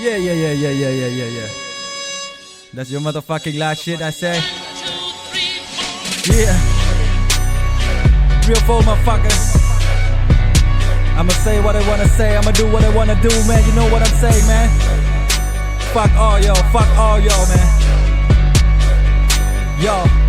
Yeah, yeah, yeah, yeah, yeah, yeah, yeah, yeah. That's your motherfucking last shit, I say. Yeah. Real four motherfuckers. I'ma say what I wanna say, I'ma do what I wanna do, man. You know what I'm saying, man. Fuck all y'all, fuck all y'all, man. Yo.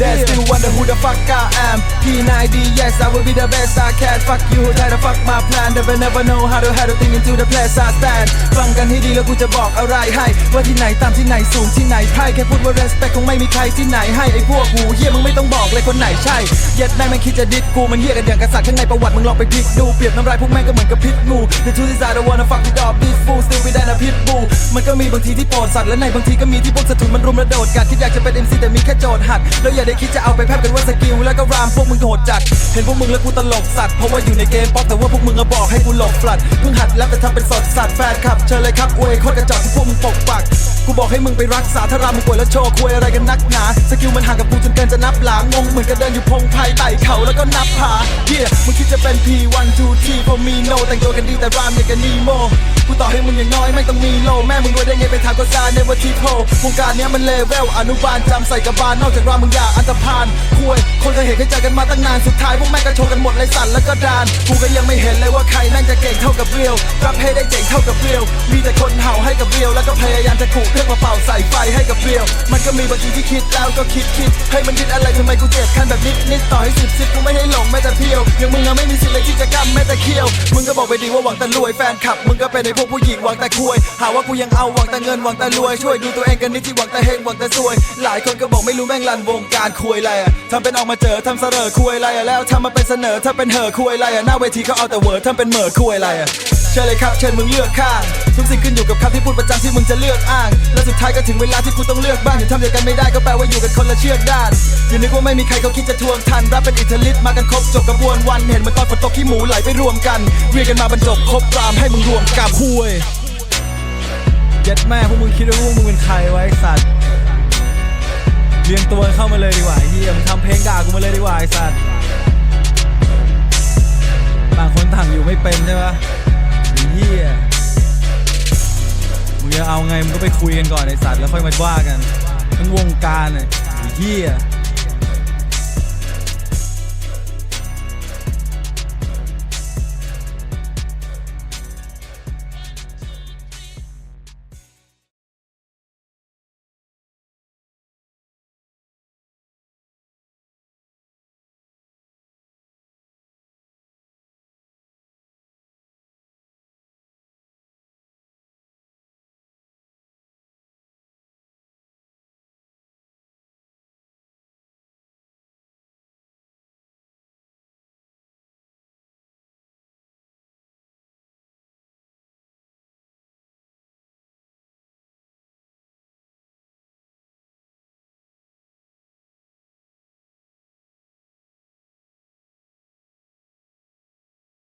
They still wonder who the fuck I am P90, yes, I will be the best I can Fuck you, who try to fuck my plan They will never know how to how to think into the place I stand ฟังกันให้ดีแล้วกูจะบอกอะไรให้ ว่าที่ไหนตามที่ไหนสูงที่ไหนไพ่แค่พูดว่า respect คงไม่มีใครที่ไหนให้ไอ้พวกหูเฮียมึงไม่ต้องบอกเลยคนไหนใช่เย็ดแม่งมันคิดจะดิดกูมันเฮียกันอย่างกษัตริย์ข้างในประวัติมึงลองไปพลิกดูเปรียบน้ำลายพวกแม่งก็เหมือนกับพิษงู The truth is I don't wanna fuck with all these fools still be that a pit bull มันก็มีบางทีที่โปรดสัตว์และในบางทีก็มีที่พวกสถุนมันรุมระโดดกัดคิดอยากจะเป็น MC แต่มีแค่โจทย์หัดแล้วอย่าได้คิดจะเอาไปแพบกันว่าสกิลแล้วก็รามพวกมึงโหดจัด เห็นพวกมึงแล้วกูตลกสัตว์เพราะว่าอยู่ในเกมป๊อกแต่ว่าพวกมึงอะบอกให้กูหลบฟลัดเพิ่งหัดแล้วแต่ทำเป็นสดสัตว์แฟนคลับเชิญเลยครับอวยโคตรกระจอกที่พวกมึงปกปัก กูบอกให้มึงไปรักษาถ้ารามึงป่วยแล้วโชว์คุยอะไรกันนักหนาสกิลมันห่างกับกูจนเกินจะนับหลางงงเหมือนกับเดินอยู่พงไพ่ไต่เขาแล้วก็นับผาเฮียมึงคิดจะเป็น P1 2 3 for me no แต่งตัวกันดีแต่รามอย่างกันนีโมกูต่อให้มึงอย่างน้อยไม่ต้องมีโลแม่มึงรวยได้ไงไปถามก็ซาเนวทีโพวงการเนี้ยมันเลเวลอนุบาลจำใส่กระบาลนอกจากรามมึงอย่าอันตรพาน ห็นเคยเจอกันมาตั้งนานสุดท้ายพวกแม่งก็โชว์กันหมดเลยสั่นแล้วก็ดานกูก็ยังไม่เห็นเลยว่าใครแม่งจะเก่งเท่ากับเรียวรับให้ได้เจ๋งเท่ากับเรียวมีแต่คนเห่าให้กับเรียวแล้วก็พยายามจะขู่เครื่องมาเป่าใส่ไฟให้กับเรียวมันก็มีบางทีที่คิดแล้วก็คิดคิดให้มันคิดอะไรทำไมกูเจ็บคันแบบนิดนิดต่อให้สิบสิบกูไม่ให้หลงแม้แต่เพียวย่างมึงอะไม่มีสิทธิ์เลยที่จะกำแม้แต่เคี้ยวมึงก็บอกไปดีว่าหวังแต่รวยแฟนคลับมึงก็เป็นไอ้พวกผู้หญิงหวังแต่คุยหาว่ากูยังเอาหวังแต่เงินหวังแต่รวยช่วยดูตัวเองกันนิดที่หวังแต่เฮงหวังแต่ซวย หลายคนก็บอกไม่รู้แม่งลันวงการคุยอะไรอะ ทำเป็นออกมาเจอทำเสรอคุยไรอะแล้วทำมาเป็นเสนอถ้าเป็นเหอคุยไรอะหน้าเวทีเขาเอาแต่เวอร์ทำเป็นเหม่อคุยไรอะเชิญเลยครับเชิญมึงเลือกข้างทุกสิ่งขึ้นอยู่กับคำที่พูดประจำที่มึงจะเลือกอ้าง และสุดท้ายก็ถึงเวลาที่กูต้องเลือกบ้างอยู่ทำเดียวกันไม่ได้ก็แปลว่าอยู่กันคนละเชือกด้านอย่านึกว่าไม่มีใครเขาคิดจะทวงทันรับเป็นอิทธิฤทธิ์มากันครบจบกระบวนวันเห็นเหมันตอนฝนตกขี้หมูไหลไปรวมกันเรียกกันมาบรรจบครบรามให้มึงรวมกับคุยเย็ดแม่พวกมึงคิดว่าพวกมึงเป็นใครไว้สัตว์ เรียงตัวเข้ามาเลยดีกว่าเฮียมทำเพลงด่ากูมาเลยดีกว่าไอ้สัตว์ต่างคนต่างอยู่ไม่เป็นใช่ปะไอ้เฮียมึงจะเอาไงมึงก็ไปคุยกันก่อนไอ้สัตว์แล้วค่อยมาว่ากันทั้งวงการน่ยเฮีย